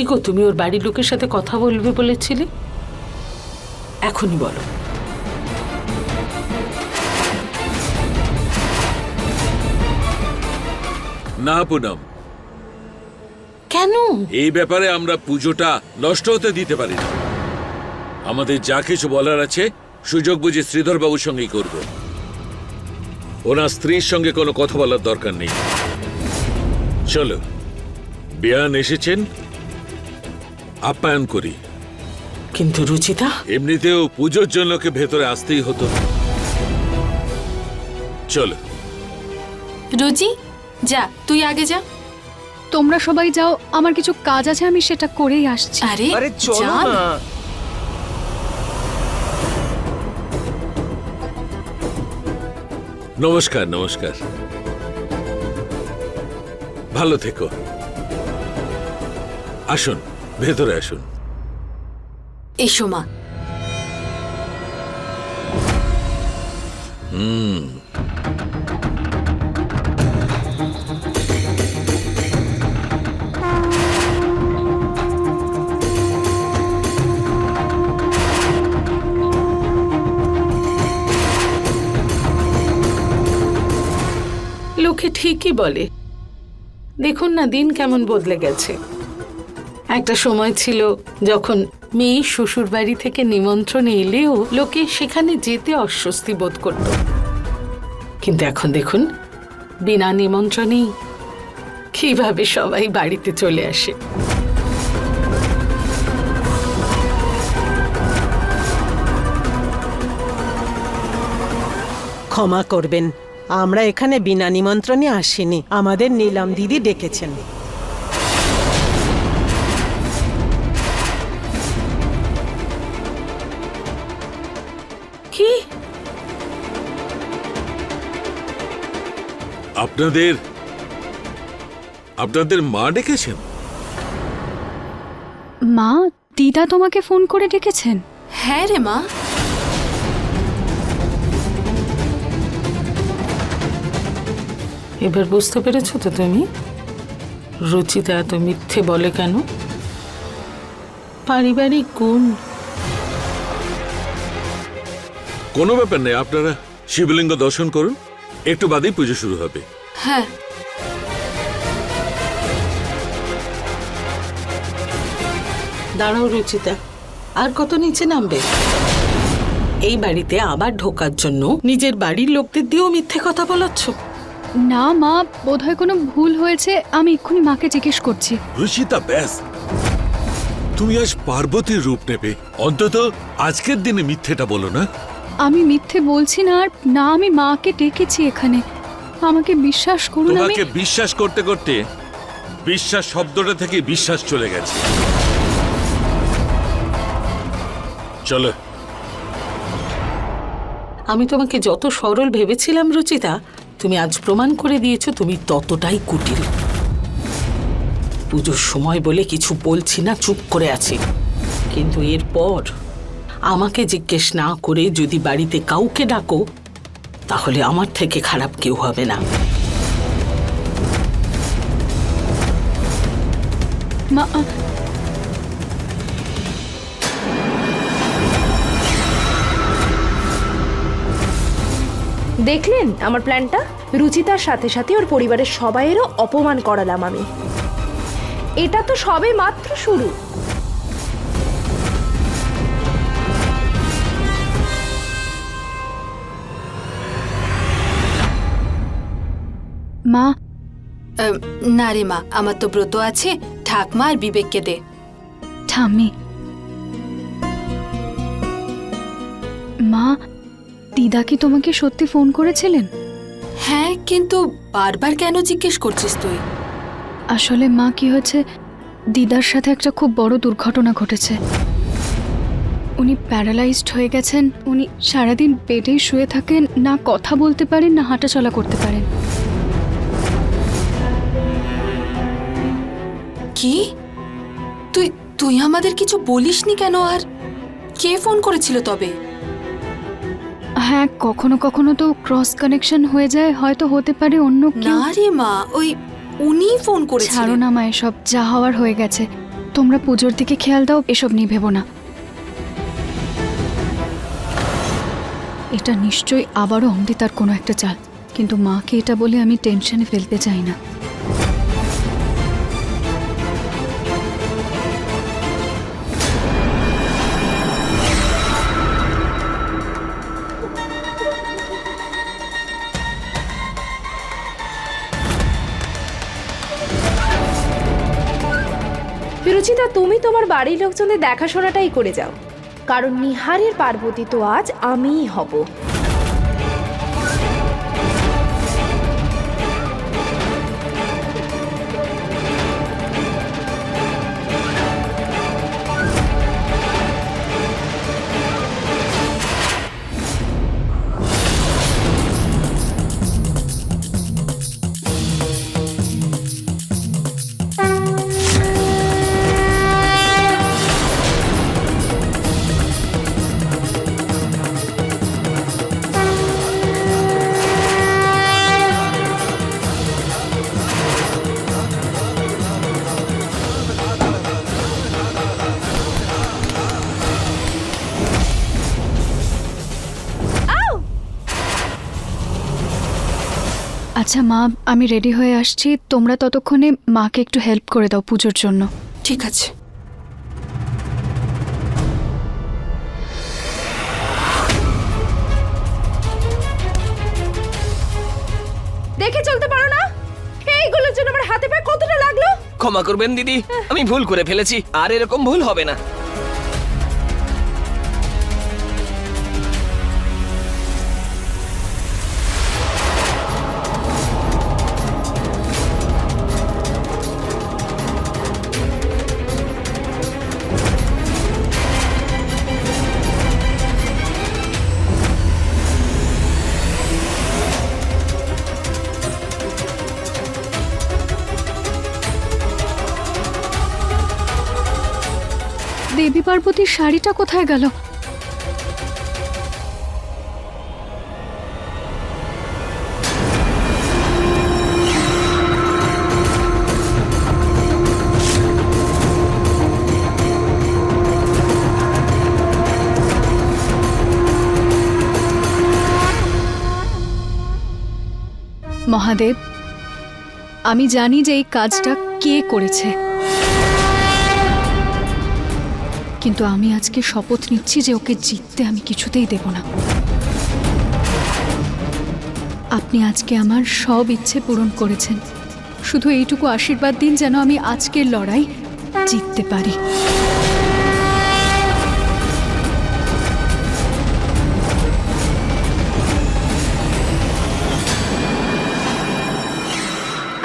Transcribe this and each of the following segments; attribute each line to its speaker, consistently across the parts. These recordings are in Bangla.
Speaker 1: কি গো তুমি ওর বাড়ির লোকের সাথে কথা বলবে বলেছিলে? এখনই বলো।
Speaker 2: না পুনম।
Speaker 1: কেন?
Speaker 2: এই ব্যাপারে আমরা পুজোটা নষ্ট হতে দিতে পারি না। আমাদের যা কিছু বলার আছে সুযোগ বুঝে শ্রীধর বাবুর সঙ্গেই করব। ওনার স্ত্রীর সঙ্গে কোনো কথা বলার দরকার নেই। চলো বিয়ান এসেছেন আপ্যায়ন করি।
Speaker 1: কিন্তু রুচিতা?
Speaker 2: এমনিতেও পুজোর জন্য ওকে ভেতরে আসতেই হতো। চলো।
Speaker 3: রুচি যা তুই আগে যা।
Speaker 4: তোমরা সবাই যাও আমার কিছু কাজ আছে আমি সেটা করেই আসছি।
Speaker 3: আরে
Speaker 5: আরে চলো না।
Speaker 2: নমস্কার নমস্কার। ভালো থেকো। আসুন। ভেতরে আসুন।
Speaker 3: এসো মা।
Speaker 1: লোকে ঠিকই বলে। দেখুন না দিন কেমন বদলে গেছে। একটা সময় ছিল যখন মেয়ে শ্বশুর বাড়ি থেকে নিমন্ত্রণ এলেও লোকে সেখানে যেতে অস্বস্তি বোধ করত। কিন্তু এখন দেখুন, বিনা নিমন্ত্রণেই কীভাবে সবাই বাড়িতে চলে আসে।
Speaker 6: ক্ষমা করবেন, আমরা এখানে বিনা নিমন্ত্রণে আসিনি। আমাদের নীলাম দিদি ডেকেছেন।
Speaker 2: আপনাদের আপনাদের মা ডেকেছেন?
Speaker 4: মা দিদা তোমাকে ফোন করে ডেকেছেন?
Speaker 3: হ্যাঁ রে মা।
Speaker 1: এবার বুঝতে পেরেছ তো তুমি? রুচিতা এত মিথ্যে বলে কেন? পারিবারিক গুণ।
Speaker 2: কোনো ব্যাপার নেই আপনারা শিবলিঙ্গ দর্শন করুন। একটু বাদেই পুজো শুরু হবে।
Speaker 3: হ্যাঁ।
Speaker 1: দাঁড়াও রুচিতা আর কত নিচে নামবে? এই বাড়িতে আবার ঢোকার জন্য নিজের বাড়ির লোকদের দিয়েও মিথ্যে কথা বলাচ্ছ
Speaker 4: না মা বোধহয় কোনো ভুল হয়েছে আমি এক্ষুনি মাকে জিজ্ঞেস করছি।
Speaker 2: রুচিতা ব্যাস। তুমি আজ পার্বতীর রূপ নেবে। অন্তত আজকের দিনে মিথ্যেটা বলো না।
Speaker 4: আমি মিথ্যে বলছি না আর না আমি মাকে ডেকেছি এখানে। আমাকে বিশ্বাস করুন আমি
Speaker 2: তোমাকে বিশ্বাস করতে করতে বিশ্বাস শব্দটা থেকে বিশ্বাস চলে গেছে। চলো।
Speaker 1: আমি তোমাকে যত সরল ভেবেছিলাম রুচিতা তুমি আজ প্রমাণ করে দিয়েছ তুমি ততটাই কুটিল। পুজোর সময় বলে কিছু বলছি না চুপ করে আছি। কিন্তু এরপর আমাকে জিজ্ঞেস না করে যদি বাড়িতে কাউকে ডাকো, তাহলে আমার থেকে খারাপ কেউ হবে না।
Speaker 7: দেখলেন আমার প্ল্যানটা? রুচিতার সাথে সাথে ওর পরিবারের সবাইয়েরও অপমান করালাম আমি। এটা তো সবে মাত্র শুরু।
Speaker 4: মা।
Speaker 3: না রে মা আমার তো ব্রত আছে। ঠাকমা আর বিবেককে দে।
Speaker 4: ঠাম্মি মা দিদা কি তোমাকে সত্যি ফোন করেছিলেন?
Speaker 3: হ্যাঁ কিন্তু বারবার কেন জিজ্ঞেস করছিস তুই?
Speaker 4: আসলে মা কি হয়েছে? দিদার সাথে একটা খুব বড় দুর্ঘটনা ঘটেছে। উনি প্যারালাইজড হয়ে গেছেন। উনি সারাদিন বেডেই শুয়ে থাকেন না কথা বলতে পারেন না হাঁটাচলা করতে পারেন।
Speaker 3: কি? তুই তুই আমাদের কিছু বলিসনি কেন? আর কে ফোন করেছিল তবে?
Speaker 4: হ্যাঁ কখনো কখনো তো ক্রস কানেকশন হয়ে যায় হয়তো হতে পারে অন্য কেউ।
Speaker 3: না রে মা ওই উনি ফোন
Speaker 4: ছাড়ো
Speaker 3: করেছিলেন
Speaker 4: না মা এসব যা হওয়ার হয়ে গেছে। তোমরা পুজোর দিকে খেয়াল দাও এসব নিয়ে ভেবো না। এটা নিশ্চয়ই আবারও অমৃতার কোনো একটা চাল। কিন্তু মাকে এটা বলে আমি টেনশনে ফেলতে চাই না।
Speaker 7: রুচিতা তুমি তোমার বাড়ির লোকজনের দেখাশোনাটাই করে যাও। কারণ নিহারের পার্বতী তো আজ আমিই হব।
Speaker 4: আচ্ছা মা আমি রেডি হয়ে আসছি। তোমরা ততক্ষণে মাকে একটু হেল্প করে দাও পুজোর জন্য।
Speaker 3: ঠিক আছে।
Speaker 7: দেখে চলতে পারো না? এইগুলোর জন্য আমার হাতে পায়ে কতটা লাগল?
Speaker 5: ক্ষমা করবেন দিদি আমি ভুল করে ফেলেছি। আর এরকম ভুল হবে না।
Speaker 4: পার্বতীর শাড়িটা কোথায় গেল? মহাদেব আমি জানি যে এই কাজটা কে করেছে। কিন্তু আমি আজকে শপথ নিচ্ছি যে ওকে জিততে আমি কিছুতেই দেব না। আপনি আজকে আমার সব ইচ্ছে পূরণ করেছেন। শুধু এইটুকু আশীর্বাদ দিন যেন আমি আজকের লড়াই জিততে পারি।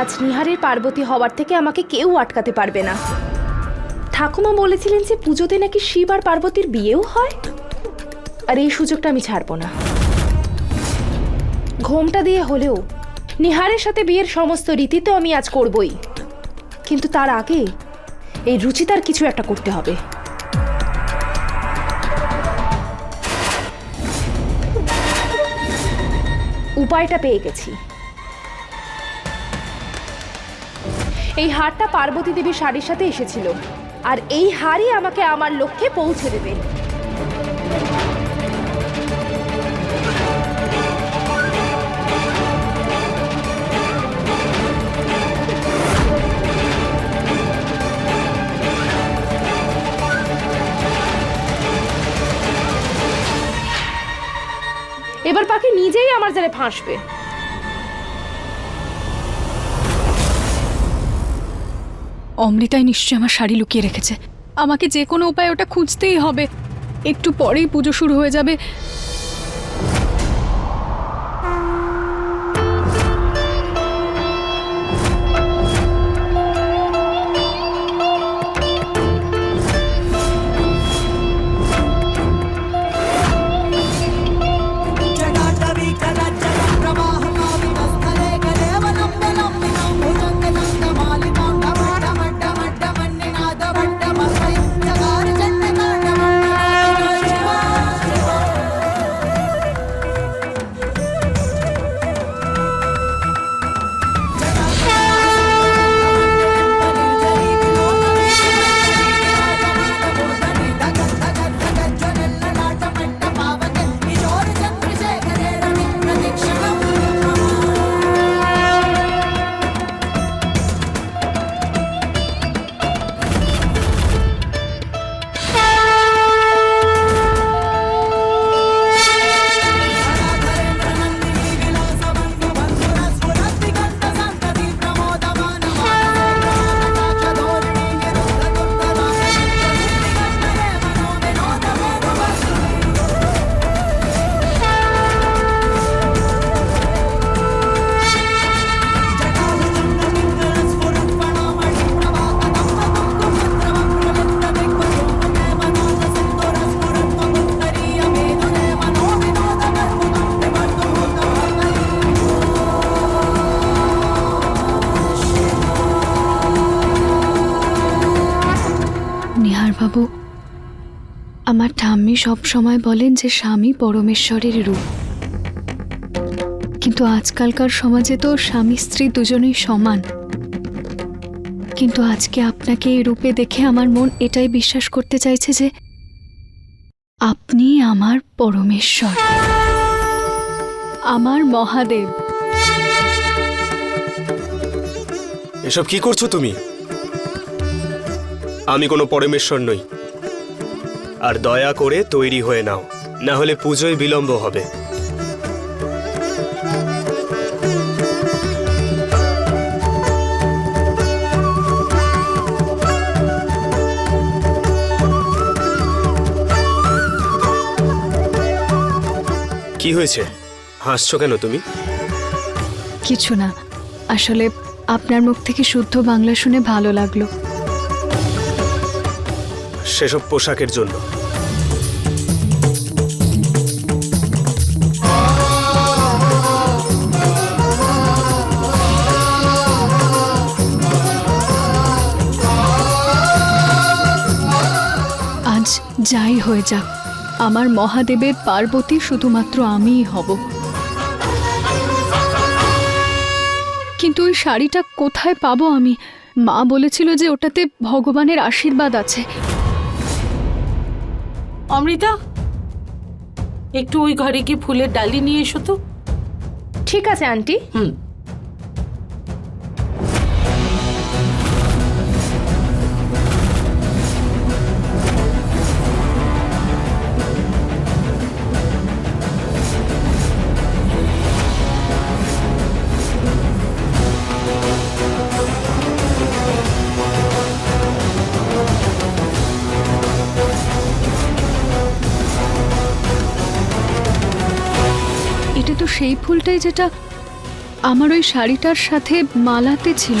Speaker 7: আজ নিহারের পার্বতী হওয়ার থেকে আমাকে কেউ আটকাতে পারবে না। ঠাকুমা বলেছিলেন যে পুজোতে নাকি শিব আর পার্বতীর বিয়েও হয়? আর এই সুযোগটা আমি ছাড়বো না। ঘোমটা দিয়ে হলেও নিহারের সাথে বিয়ের সমস্ত রীতি তো আমি আজ করবই। কিন্তু তার আগে এই রুচিতার কিছু একটা করতে হবে। উপায়টা পেয়ে গেছি। এই হারটা পার্বতী দেবীর শাড়ির সাথে এসেছিল। আর এই হারই আমাকে আমার লক্ষ্যে পৌঁছে দেবে। এবার পাখি নিজেই আমার জালে ফাঁসবে।
Speaker 4: অমৃতাই নিশ্চয়ই আমার শাড়ি লুকিয়ে রেখেছে। আমাকে যে কোনো উপায় ওটা খুঁজতেই হবে। একটু পরেই পুজো শুরু হয়ে যাবে। আমার ঠাম্মি সব সময় বলেন যে স্বামী পরমেশ্বরের রূপ। কিন্তু আজকালকার সমাজে তো স্বামী স্ত্রী দুজনেই সমান। কিন্তু আজকে আপনাকে এই রূপে দেখে আমার মন এটাই বিশ্বাস করতে চাইছে যে আপনি আমার পরমেশ্বর। আমার মহাদেব।
Speaker 8: এসব কি করছ তুমি? আমি কোনো পরমেশ্বর নই। আর দয়া করে তৈরি হয়ে নাও। না হলে পুজোয় বিলম্ব হবে। কি হয়েছে? হাসছো কেন তুমি?
Speaker 4: কিছু না। আসলে আপনার মুখ থেকে শুদ্ধ বাংলা শুনে ভালো লাগল।
Speaker 8: সেসব পোশাকের জন্য।
Speaker 4: আজ যাই হয়ে যাক। আমার মহাদেবের পার্বতী শুধুমাত্র আমিই হব। কিন্তু ওই শাড়িটা কোথায় পাবো আমি? মা বলেছিল যে ওটাতে ভগবানের আশীর্বাদ আছে।
Speaker 1: অমৃতা একটু ওই ঘরে গিয়ে ফুলের ডালি নিয়ে এসো তো।
Speaker 7: ঠিক আছে আন্টি।
Speaker 1: হুম।
Speaker 4: সেই ফুলটাই যেটা আমার ওই শাড়িটার সাথে মালাতে ছিল।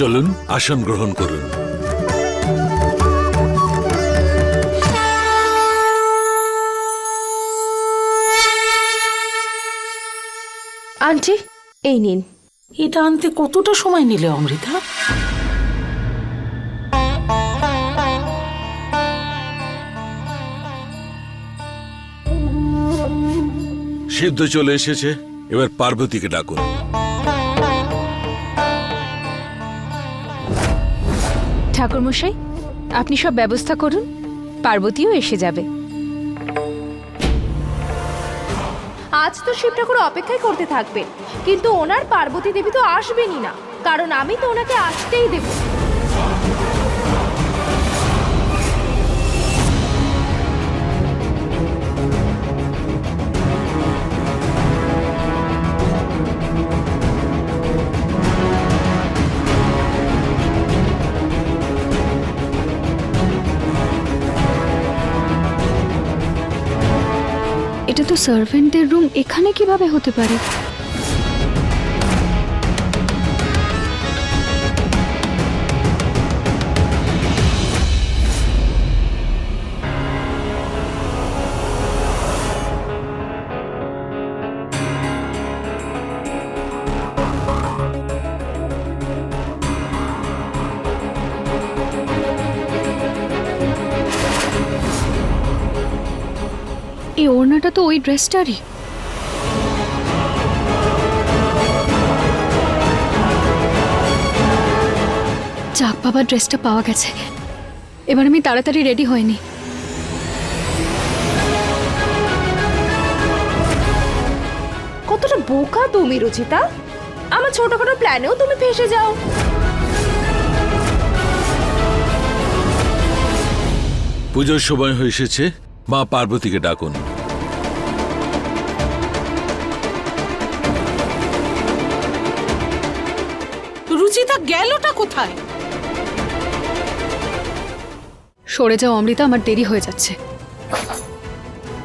Speaker 2: চলুন আসন গ্রহণ করুন।
Speaker 7: আন্টি এই নিন।
Speaker 1: এটা আনতে কতটা সময় নিলে অমৃতা?
Speaker 2: সিদ্ধ চলে এসেছে এবার পার্বতীকে ডাকুন।
Speaker 3: ঠাকুরমশাই, আপনি সব ব্যবস্থা করুন, পার্বতীও এসে যাবে।
Speaker 7: আজ তো শিব ঠাকুর অপেক্ষায় করতে থাকবেন, কিন্তু ওনার পার্বতী দেবী তো আসবেনই না, কারণ আমি তো ওনাকে আসতেই দেব।
Speaker 4: সার্ভেন্টদের রুম এখানে কীভাবে হতে পারে? ওড়নাটা তো ওই ড্রেসটারই। যাক বাবা ড্রেসটা পাওয়া গেছে। এবার আমি তাড়াতাড়ি রেডি হয়নি
Speaker 7: কতটা বোকা তুমি রুচিতা। আমার ছোটখাটো প্ল্যানেও তুমি ফেসে যাও।
Speaker 2: পুজোর সময় হয়ে এসেছে মা পার্বতীকে ডাকুন।
Speaker 1: কোথায়?
Speaker 4: সরে যাও অমৃতা আমার দেরি হয়ে যাচ্ছে।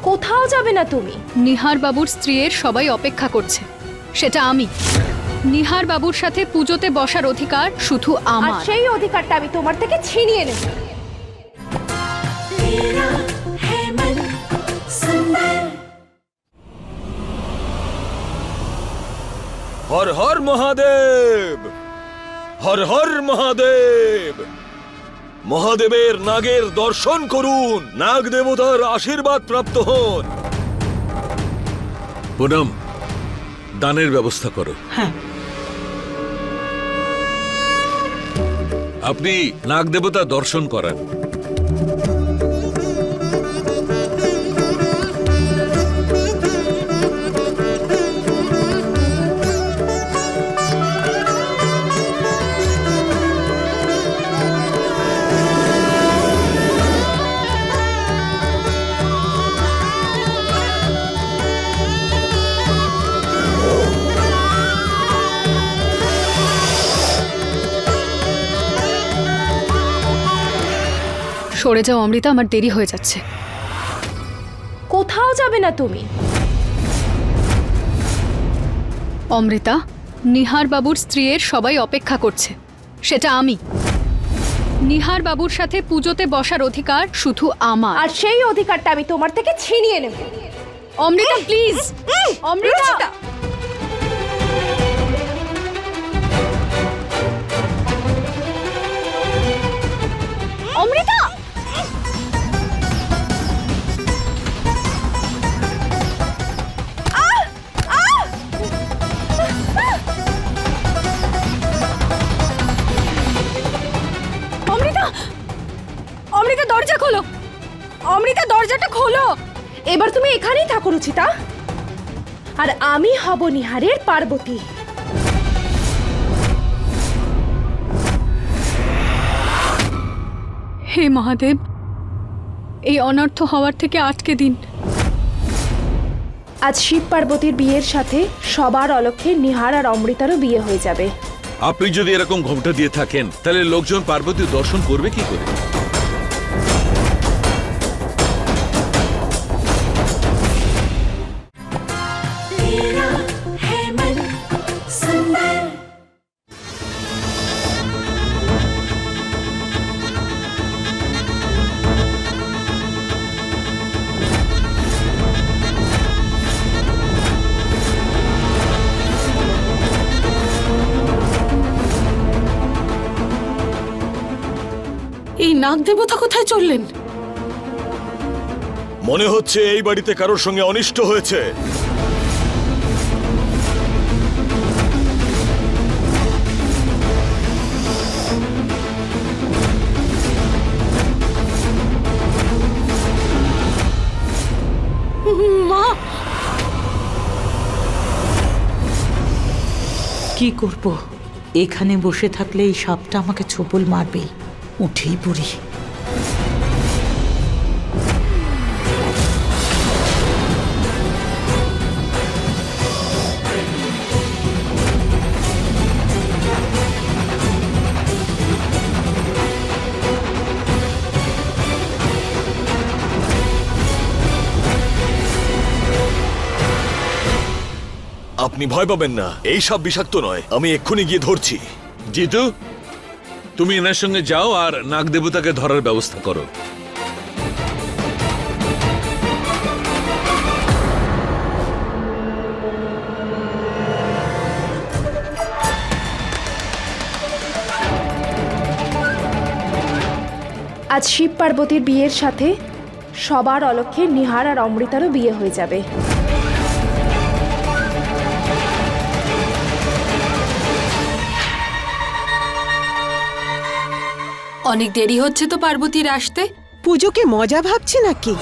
Speaker 7: কোথাও যাবে না তুমি।
Speaker 4: নিহার বাবুর স্ত্রীর সবাই অপেক্ষা করছে। সেটা আমি। নিহার বাবুর সাথে পুজোতে বসার অধিকার শুধু আমার।
Speaker 7: সেই অধিকারটা আমি তোমার থেকে ছিনিয়ে নেব।
Speaker 9: হর হর মহাদেব! হর হর মহাদেব। মহাদেবের নাগের দর্শন করুন। নাগ দেবতার আশীর্বাদ প্রাপ্ত হন।
Speaker 2: পুনম দানের ব্যবস্থা করো।
Speaker 1: হ্যাঁ।
Speaker 2: আপনি নাগ দেবতা দর্শন করান।
Speaker 4: সরে যাও অমৃতা। আমার দেরি হয়ে যাচ্ছে।
Speaker 7: কোথাও যাবে না তুমি।
Speaker 4: অমৃতা নিহার বাবুর স্ত্রীর সবাই অপেক্ষা করছে। সেটা আমি। নিহার বাবুর সাথে পুজোতে বসার অধিকার শুধু আমার।
Speaker 7: আর সেই অধিকারটা আমি তোমার থেকে ছিনিয়ে নেব।
Speaker 4: অমৃতা প্লিজ অমৃতা! অমৃতা
Speaker 7: আমি হব নিহারের পার্বতী।
Speaker 4: হে মহাদেব এই অনর্থ হওয়ার থেকে আটকে দিন।
Speaker 7: আজ শিব পার্বতীর বিয়ের সাথে সবার অলক্ষ্যে নিহার আর অমৃতারও বিয়ে হয়ে যাবে।
Speaker 2: আপনি যদি এরকম ঘোমটা দিয়ে থাকেন তাহলে লোকজন পার্বতী দর্শন করবে কি করে?
Speaker 1: চললেন।
Speaker 9: মনে হচ্ছে এই বাড়িতে কারোর সঙ্গে অনিষ্ট হয়েছে।
Speaker 1: মা!
Speaker 10: কি করব? এখানে বসে থাকলে এই সাপটা আমাকে ছোপল মারবেই। উঠেই পড়ি।
Speaker 9: আপনি ভয় পাবেন না। এই সব বিষাক্ত নয়। আমি এক্ষুনি গিয়ে ধরছি।
Speaker 2: জিতু তুমি এনার সঙ্গে যাও আর নাগ দেবতাকে ধরার ব্যবস্থা করো।
Speaker 7: আজ শিব পার্বতীর বিয়ের সাথে সবার অলক্ষ্যে নিহার আর অমৃতারও বিয়ে হয়ে যাবে।
Speaker 3: অনেক দেরি হচ্ছে তো পার্বতীর আসতে।
Speaker 6: পুজোকে মজা ভাবছে নাকি?